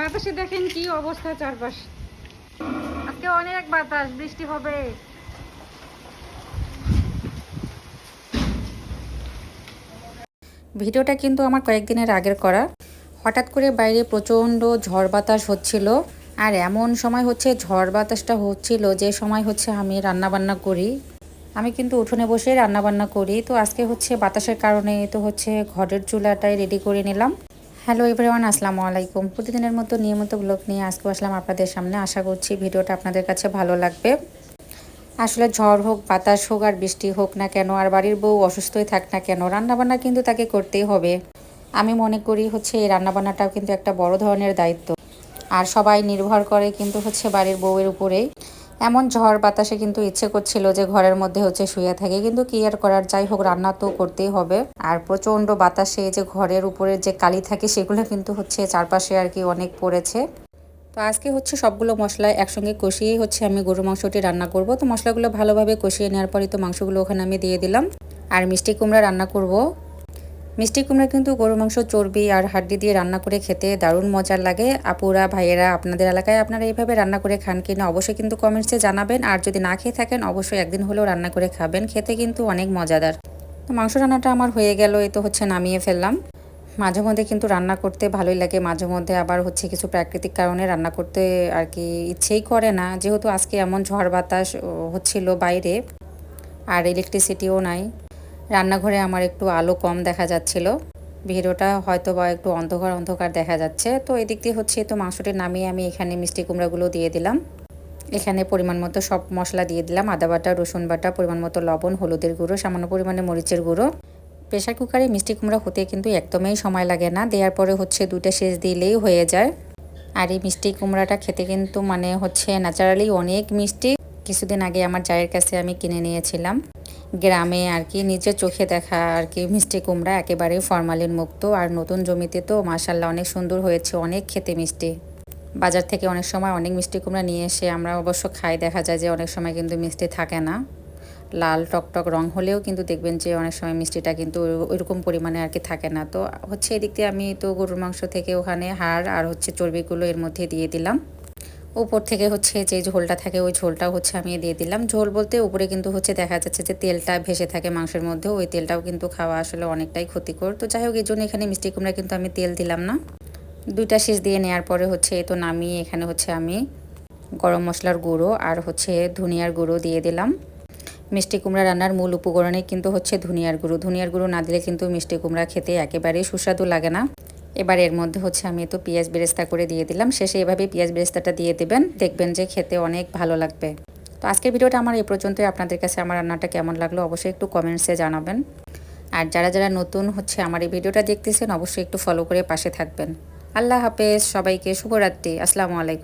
বাতাসে দেখেন কি অবস্থা চারপাশ। আজকে অনেক বাতাস, বৃষ্টি হবে। ভিডিওটা কিন্তু আমার কয়েকদিনের আগের করা। হঠাৎ করে বাইরে প্রচণ্ড ঝড় বাতাস হচ্ছিল, আর এমন সময় হচ্ছে ঝড় বাতাসটা হচ্ছিল যে সময় হচ্ছে আমি রান্না বান্না করি। আমি কিন্তু উঠোনে বসে রান্না বান্না করি, তো আজকে হচ্ছে বাতাসের কারণে তো হচ্ছে ঘরের চুলাটাই রেডি করে নিলাম। হ্যালো এভরিওয়ান, আসসালামু আলাইকুম। প্রতিদিনের মতো নিয়মিত ব্লগ নিয়ে আজকে আসলাম আপনাদের সামনে। আশা করছি ভিডিওটা আপনাদের কাছে ভালো লাগবে। আসলে ঝড় হোক, বাতাস হোক আর বৃষ্টি হোক না কেন, আর বাড়ির বউ অসুস্থই থাক না কেন, রান্নাবান্না কিন্তু তাকে করতেই হবে। আমি মনে করি হচ্ছে এই রান্নাবান্নাটাও কিন্তু একটা বড় ধরনের দায়িত্ব। আর সবাই নির্ভর করে কিন্তু হচ্ছে বাড়ির বউয়ের উপরেই। এমন ঝড় বাতাসে কিন্তু ইচ্ছে করছিল যে ঘরের মধ্যে হচ্ছে শুয়ে থাকে, কিন্তু কি আর করার? যাই হোক, রান্না তো করতেই হবে। আর প্রচণ্ড বাতাসে যে ঘরের উপরে যে কালি থাকে, সেগুলো কিন্তু হচ্ছে চারপাশে আর কি অনেক পড়েছে। তো আজকে হচ্ছে সবগুলো মশলা একসঙ্গে কষিয়েই হচ্ছে আমি গরু মাংসটি রান্না করব। তো মশলাগুলো ভালোভাবে কষিয়ে নেওয়ার পরই তো মাংসগুলো ওখানে আমি দিয়ে দিলাম। আর মিষ্টি কুমড়া রান্না করব। মিষ্টি কুমড়া কিন্তু গরু মাংস, চর্বি আর হাড্ডি দিয়ে রান্না করে খেতে দারুণ মজার লাগে। আপুরা, ভাইয়েরা আপনাদের এলাকায় আপনারা এইভাবে রান্না করে খান কিনা অবশ্যই কিন্তু কমেন্টসে জানাবেন। আর যদি না খেয়ে থাকেন, অবশ্যই একদিন হলেও রান্না করে খাবেন। খেতে কিন্তু অনেক মজাদার। তো মাংস রান্নাটা আমার হয়ে গেল, এই তো হচ্ছে নামিয়ে ফেললাম। মাঝে মধ্যে কিন্তু রান্না করতে ভালোই লাগে। মাঝে মধ্যে আবার হচ্ছে কিছু প্রাকৃতিক কারণে রান্না করতে আর কি ইচ্ছেই করে না। যেহেতু আজকে এমন ঝড় বাতাস হচ্ছিল বাইরে। আর ইলেকট্রিসিটিও নাই। রান্নাঘরে আমার একটু আলো কম দেখা যাচ্ছিল। ভিডিওটা হয়তো বা একটু অন্ধকার অন্ধকার দেখা যাচ্ছে। তো এদিক দিয়ে হচ্ছে তো মাংসটি নামিয়ে আমি এখানে মিষ্টি কুমড়াগুলো দিয়ে দিলাম। এখানে পরিমাণ মতো সব মশলা দিয়ে দিলাম। আদা বাটা, রসুন বাটা, পরিমাণ মতো লবণ, হলুদের গুঁড়ো, সামান্য পরিমাণে মরিচের গুঁড়ো। প্রেশার কুকারে মিষ্টি কুমড়া হতে কিন্তু একদমই সময় লাগে না। দেওয়ার পরে হচ্ছে দুইটা সেচ দিলেই হয়ে যায়। আর এই মিষ্টি কুমড়াটা খেতে কিন্তু মানে হচ্ছে ন্যাচারালি অনেক মিষ্টি। কিছুদিন আগে আমার জায়ের কাছে আমি কিনে নিয়েছিলাম। গ্রামে আর কি, নিজের চোখে দেখা আর কি, মিষ্টি কুমড়া একেবারেই ফরমালিন মুক্ত। আর নতুন জমিতে তো মাসাল্লাহ অনেক সুন্দর হয়েছে, অনেক খেতে মিষ্টি। বাজার থেকে অনেক সময় অনেক মিষ্টি কুমড়া নিয়ে এসে আমরা অবশ্য খাই, দেখা যায় যে অনেক সময় কিন্তু মিষ্টি থাকে না। লাল টকটক রং হলেও কিন্তু দেখবেন যে অনেক সময় মিষ্টিটা কিন্তু ওইরকম পরিমাণে আর কি থাকে না। তো হচ্ছে এদিক দিয়ে আমি তো গরুর মাংস থেকে ওখানে হাড় আর হচ্ছে চর্বিগুলো এর মধ্যে দিয়ে দিলাম। উপর থেকে হচ্ছে যে ঝোলটা থাকে, ওই ঝোলটাও হচ্ছে আমি দিয়ে দিলাম। ঝোল বলতে উপরে কিন্তু হচ্ছে দেখা যাচ্ছে যে তেলটা ভেসে থাকে মাংসের মধ্যে, ওই তেলটাও কিন্তু খাওয়া আসলে অনেকটাই ক্ষতিকর। তো যাই হোক, এই জন্য এখানে মিষ্টি কুমড়া কিন্তু আমি তেল দিলাম না। দুইটা শীষ দিয়ে নেওয়ার পরে হচ্ছে তো নামিয়ে এখানে হচ্ছে আমি গরম মশলার গুঁড়ো আর হচ্ছে ধনিয়ার গুঁড়ো দিয়ে দিলাম। মিষ্টি কুমড়া রান্নার মূল উপকরণে কিন্তু হচ্ছে ধনিয়ার গুঁড়ো। ধনিয়ার গুঁড়ো না দিলে কিন্তু মিষ্টি কুমড়া খেতে একেবারেই সুস্বাদু লাগে না। এবার এর মধ্যে হচ্ছে আমি তো পেঁয়াজ বেরেস্তা করে দিয়ে দিলাম। শেষে এভাবে পেঁয়াজ বেরেস্তাটা দিয়ে দেবেন। দেখবেন যে খেতে অনেক ভালো লাগবে। তো আজকের ভিডিওটা আমার এই পর্যন্তই। আপনাদের কাছে আমার রান্নাটা কেমন লাগল অবশ্যই একটু কমেন্টসে জানাবেন। আর যারা যারা নতুন হচ্ছে আমার এই ভিডিওটা দেখতেছেন, অবশ্যই একটু ফলো করে পাশে থাকবেন। আল্লাহ হাফেজ। সবাইকে শুভরাত্রি। আসসালামু আলাইকুম।